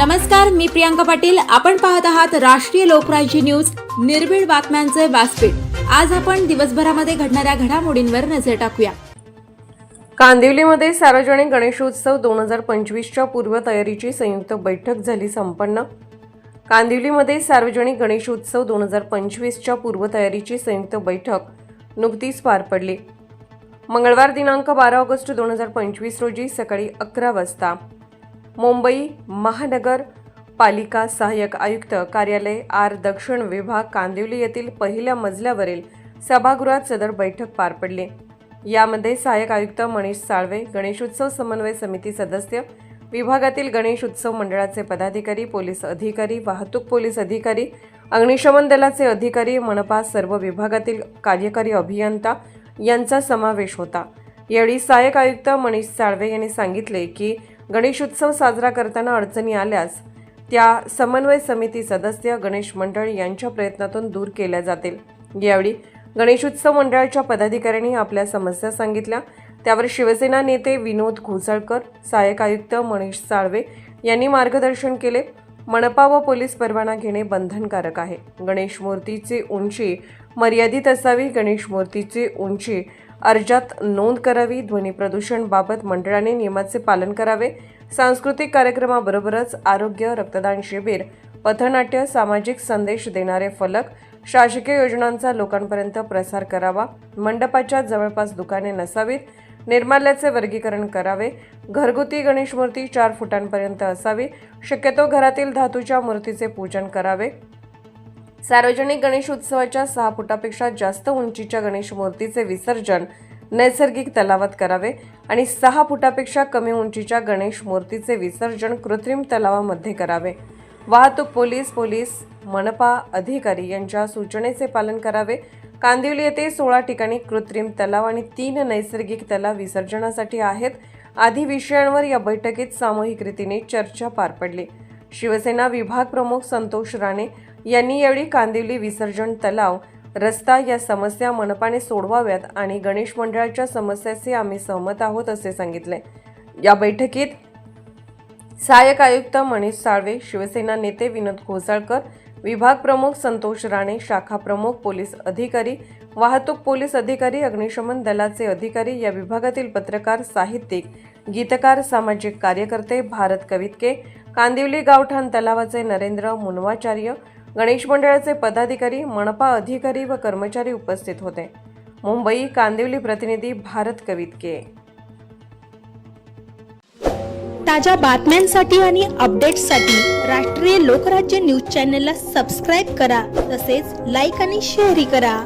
नमस्कार मी प्रियांका पाटील. आपण पाहत आहात राष्ट्रीय लोकराज्य न्यूज. निर्भीड बातम्यांचे व्यासपीठ. आज आपण दिवसभरामध्ये घडणाऱ्या घडामोडींवर नजर टाकूया. कांदिवलीमध्ये सार्वजनिक गणेशोत्सव दोन हजार पंचवीसच्या पूर्वतयारीची संयुक्त बैठक झाली संपन्न. कांदिवलीमध्ये सार्वजनिक गणेशोत्सव दोन हजार पंचवीसच्या पूर्वतयारीची संयुक्त बैठक नुकतीच पार पडली. मंगळवार दिनांक बारा ऑगस्ट दोन हजार पंचवीस रोजी सकाळी अकरा वाजता मुंबई महानगर पालिका सहाय्यक आयुक्त कार्यालय आर दक्षिण विभाग कांदिवली येथील पहिल्या मजल्यावरील सभागृहात सदर बैठक पार पडली. यामध्ये सहाय्यक आयुक्त मनीष साळवे गणेशोत्सव समन्वय समिती सदस्य विभागातील गणेश उत्सव मंडळाचे पदाधिकारी पोलीस अधिकारी वाहतूक पोलीस अधिकारी अग्निशमन दलाचे अधिकारी मनपा सर्व विभागातील कार्यकारी अभियंता यांचा समावेश होता. यावेळी सहाय्यक आयुक्त मनीष साळवे यांनी सांगितले की गणेशोत्सव साजरा करताना अडचणी आल्यास त्या समन्वय समिती सदस्य गणेश मंडळ यांच्या प्रयत्नातून दूर केल्या जातील. यावेळी गणेशोत्सव मंडळाच्या पदाधिकाऱ्यांनी आपल्या समस्या सांगितल्या. त्यावर शिवसेना नेते विनोद घोसळकर सहाय्यक आयुक्त मनीष साळवे यांनी मार्गदर्शन केले. मनपा व पोलीस परवाना घेणे बंधनकारक आहे. गणेश मूर्तीची उंची मर्यादित असावी गणेश मूर्तीची उंची अर्जात नोंद करावी ध्वनी प्रदूषणबाबत मंडळाने नियमाचे पालन करावे. सांस्कृतिक कार्यक्रमाबरोबरच आरोग्य रक्तदान शिबिर पथनाट्य सामाजिक संदेश देणारे फलक शासकीय योजनांचा लोकांपर्यंत प्रसार करावा. मंडपाच्या जवळपास दुकाने नसावीत निर्माल्याचे वर्गीकरण करावे. घरगुती गणेश मूर्ती चार फुटांपर्यंत असावी. शक्यतो घरातील धातूच्या मूर्तीचे पूजन करावे. सार्वजनिक गणेश उत्सवाच्या सहा फुटापेक्षा जास्त उंचीच्या गणेश मूर्तीचे विसर्जन नैसर्गिक तलावात करावे आणि सहा फुटापेक्षा कमी उंचीच्या गणेश मूर्तीचे विसर्जन कृत्रिम तलावामध्ये करावे. वाहतूक पोलीस पोलीस मनपा अधिकारी यांच्या सूचनेचे पालन करावे. कांदिवली येथे सोळा ठिकाणी कृत्रिम तलाव आणि तीन नैसर्गिक तलाव विसर्जनासाठी आहेत. आदी विषयांवर या बैठकीत सामूहिक रीतीने चर्चा पार पडली. शिवसेना विभाग प्रमुख संतोष राणे यांनी यावेळी कांदिवली विसर्जन तलाव रस्ता या समस्या मनपाने सोडवाव्यात आणि गणेश मंडळाच्या समस्याचे आम्ही सहमत आहोत असे सांगितले. या बैठकीत सहाय्यक आयुक्त मनीष साळवे शिवसेना नेते विनोद घोसाळकर विभाग प्रमुख संतोष राणे शाखा प्रमुख पोलीस अधिकारी वाहतूक पोलीस अधिकारी अग्निशमन दलाचे अधिकारी या विभागातील पत्रकार साहित्यिक गीतकार सामाजिक कार्यकर्ते भारत कवितके कांदिवली गावठाण तलावाचे नरेंद्र मुनवाचार्य गणेश मंडळाचे पदाधिकारी मनपा अधिकारी व कर्मचारी उपस्थित होते. मुंबई कांदिवली प्रतिनिधी भारत कवितके ताज्या बातम्यांसाठी आणि अपडेट्ससाठी राष्ट्रीय लोकराज्य न्यूज चॅनलला सबस्क्राईब करा तसेच लाईक आणि शेअरही करा.